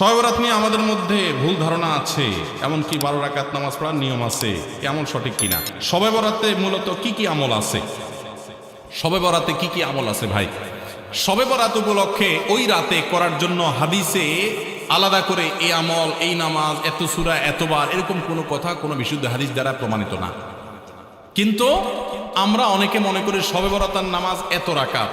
শয়বরাত নিয়ে আমাদের মধ্যে ভুল ধারণা আছে, এমনকি বারো রাকাত নামাজ পড়ার নিয়ম আছে এমন সঠিক কিনা? সবে বরাতে মূলত কি কি আমল আছে? সবে বরাতে কি কি আমল আছে ভাই? সবে বরাত উপলক্ষে ওই রাতে করার জন্য হাদিসে আলাদা করে এই আমল, এই নামাজ, এত সুরা, এতবার, এরকম কোনো কথা, কোনো বিশুদ্ধ হাদিস দ্বারা প্রমাণিত না। কিন্তু আমরা অনেকে মনে করি সবে বরাতার নামাজ এত রাকাত।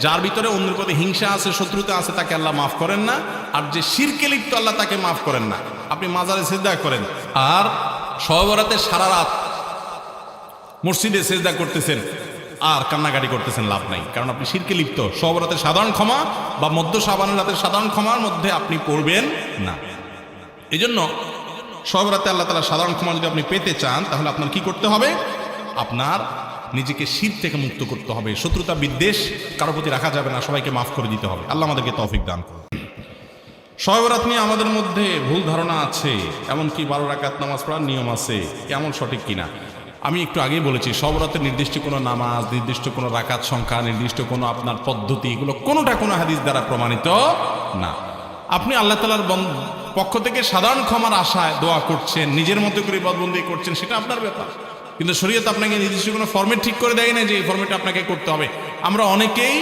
যার ভিতরে অন্যের প্রতি হিংসা আছে, শত্রুতা আছে, তাকে আল্লাহ মাফ করেন না। আর যে শিরকে লিপ্ত, আল্লাহ তাকে মাফ করেন না। আপনি মাজারে সেজদা করেন। আর সহবরাতে সারা রাত মসজিদে সেজদা করতেছেন। আর কান্নাকাটি করতেছেন, লাভ নাই। কারণ আপনি শিরকে লিপ্ত। সহবরাতে সাধারণ ক্ষমা বা মধ্য সাবানের রাতের সাধারণ ক্ষমার মধ্যে আপনি পড়বেন না। এই জন্য সহবরাতে আল্লাহ তালা সাধারণ ক্ষমা যদি আপনি পেতে চান, তাহলে আপনার কি করতে হবে? আপনার নিজেকে শীত থেকে মুক্ত করতে হবে। শত্রুতা বিদ্বেষ কারও প্রতি রাখা যাবে না, সবাইকে মাফ করে দিতে হবে। আল্লাহ আমাদেরকে তৌফিক দান করুন। সহবরাত নিয়ে আমাদের মধ্যে ভুল ধারণা আছে, এমনকি বারো রাকাত নামাজ পড়ার নিয়ম আছে এমন সঠিক কিনা? আমি একটু আগেই বলেছি সবরাতের নির্দিষ্ট কোনো নামাজ, নির্দিষ্ট কোনো রাকাত সংখ্যা, নির্দিষ্ট কোনো আপনার পদ্ধতি, এগুলো কোনোটা কোনো হাদিস দ্বারা প্রমাণিত না। আপনি আল্লাহ তালার পক্ষ থেকে সাধারণ ক্ষমার আশায় দোয়া করছেন, নিজের মতো করে বদবন্দি করছেন, সেটা আপনার ব্যাপার। কিন্তু শরীয়ত আপনাকে নির্দিষ্ট কোনো ফর্মেট ঠিক করে দেয় না যে এই ফর্মেট আপনাকে করতে হবে। আমরা অনেকেই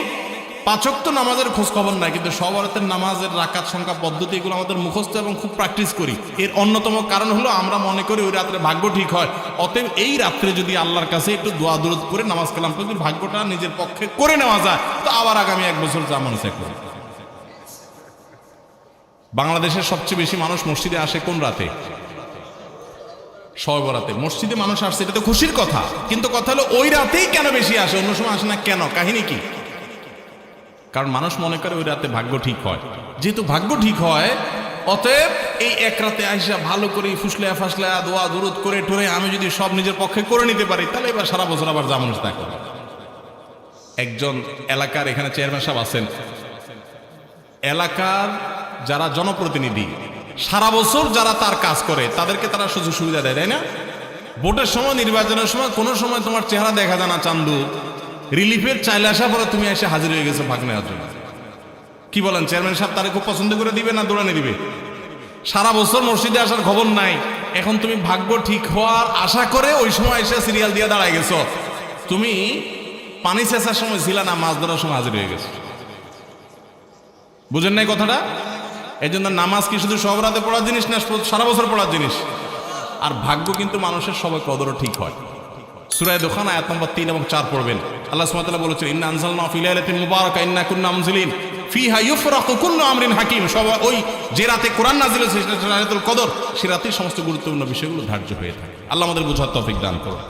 পাচক তো নামাজের খোঁজ খবর নাই, কিন্তু সবরাতের নামাজের রাকাত সংখ্যা, পদ্ধতি এগুলো আমাদের মুখস্থ এবং খুব প্র্যাকটিস করি। এর অন্যতম কারণ হলো আমরা মনে করি ওই রাত্রে ভাগ্য ঠিক হয়। অতএব এই রাত্রে যদি আল্লাহর কাছে একটু দোয়া দূরত করে নামাজ কালাম করে ভাগ্যটা নিজের পক্ষে করে নেওয়া যায়, তো আবার আগামী এক বছর যা মনে চায় করি বাংলাদেশের সবচেয়ে বেশি মানুষ মসজিদে আসে কোন রাতে? সবরাতে মসজিদে মানুষ আসছে, এটা তো খুশির কথা। কিন্তু কথা হলো, ওই রাতেই কেন বেশি আসে? অন্য সময় আসে না কেন? কাহিনী কি? কারণ মানুষ মনে করে ওই রাতে ভাগ্য ঠিক হয়। যেহেতু ভাগ্য ঠিক হয়, অতএব এই এক রাতে আইসা ভালো করে ফুসলে ফাসলে দোয়া দূরত করে টোরে আমি যদি সব নিজের পক্ষে করে নিতে পারি, তাহলে এবার সারা বছর আবার যেমন তা একজন এলাকার এখানে চেয়ারম্যান সাহেব আছেন। এলাকার যারা জনপ্রতিনিধি সারা বছর যারা তার কাজ করে, তাদেরকে তারা সুযোগ সুবিধা দেয়, তাই না? ভোটের সময়, নির্বাচনের সময়, কোনো সময় তোমার চেহারা দেখা যায় না চান্দু। রিলিফের চাইলে আসা পরে তুমি এসে হাজির হয়ে গেছো ভাগ নেওয়ার জন্য। কি বলেন, চেয়ারম্যান সাহেব তারে খুব পছন্দ করে দিবে না দৌড়ানে দিবে? সারা বছর মসজিদে আসার খবর নাই। এখন তুমি ভাগ্য ঠিক হওয়ার আশা করে ওই সময় এসে সিরিয়াল দিয়ে দাঁড়ায় গেছো। তুমি পানি চেঁচার সময় ছিল না, মাছ ধরার সময় হাজির হয়ে গেছো। বুঝেন নাই কথাটা? এই জন্য নামাজ কি শুধু সব রাতে পড়ার জিনিস না সারা বছর পড়ার জিনিস? আর ভাগ্য কিন্তু মানুষের সবাই কদরও ঠিক হয়। সুরায় দোকান আয়াত নম্বর তিন এবং চার পড়বেন। আল্লাহ সুমাতাল্লাহ বলেছেন, ইন্না আনসালনা ফিলাইলাতি মুবারাকা, ইন্না কুন্না মুনজিলিন ফিহা ইউফরাকু কুল্লু আমরিন হাকিম। সব ওই যে রাতে কোরআন নাজিল হয়েছে, সেটা কদর, সে রাতেই সমস্ত গুরুত্বপূর্ণ বিষয়গুলো ধার্য হয়ে থাকে। আল্লাহ আমাদের বুঝার তৌফিক দান করুন।